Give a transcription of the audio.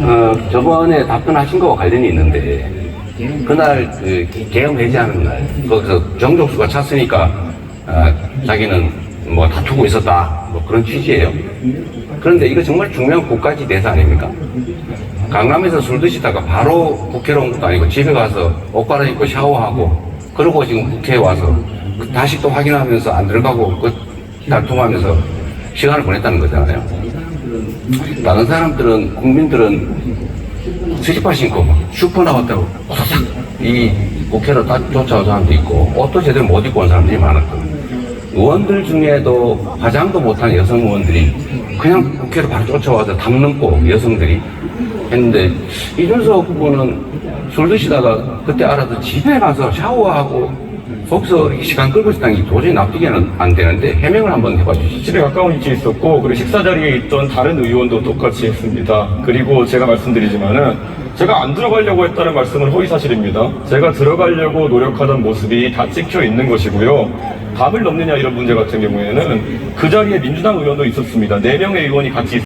어, 저번에 답변하신 거와 관련이 있는데 그날 그 계엄 해제하는 날 거기서 정족수가 찼으니까 아, 자기는 뭐 다투고 있었다 뭐 그런 취지예요. 그런데 이거 정말 중요한 국가지 대사 아닙니까? 강남에서 술 드시다가 바로 국회로 온 것도 아니고 집에 가서 옷 갈아입고 샤워하고 그러고 지금 국회에 와서 그 다시 또 확인하면서 안 들어가고 그 달통하면서 시간을 보냈다는 거잖아요. 다른 사람들은 국민들은 스지파 신고 막 슈퍼 나왔다고 이 국회로 딱 쫓아온 사람도 있고 옷도 제대로 못 입고 온 사람들이 많았거든요. 의원들 중에도 화장도 못한 여성 의원들이 그냥 국회로 바로 쫓아와서 담 넘고 여성들이 했는데 이준석 후보는 술 드시다가 그때 알아서 집에 가서 샤워하고 거기서 이 시간 끌고 있다는 게 도저히 납득이 안 되는데 해명을 한번 해봐 주시죠. 집에 가까운 위치에 있었고 그리고 식사 자리에 있던 다른 의원도 똑같이 했습니다. 그리고 제가 말씀드리지만은 제가 안 들어가려고 했다는 말씀은 허위 사실입니다. 제가 들어가려고 노력하던 모습이 다 찍혀 있는 것이고요. 감을 넘느냐 이런 문제 같은 경우에는 그 자리에 민주당 의원도 있었습니다. 네 명의 의원이 같이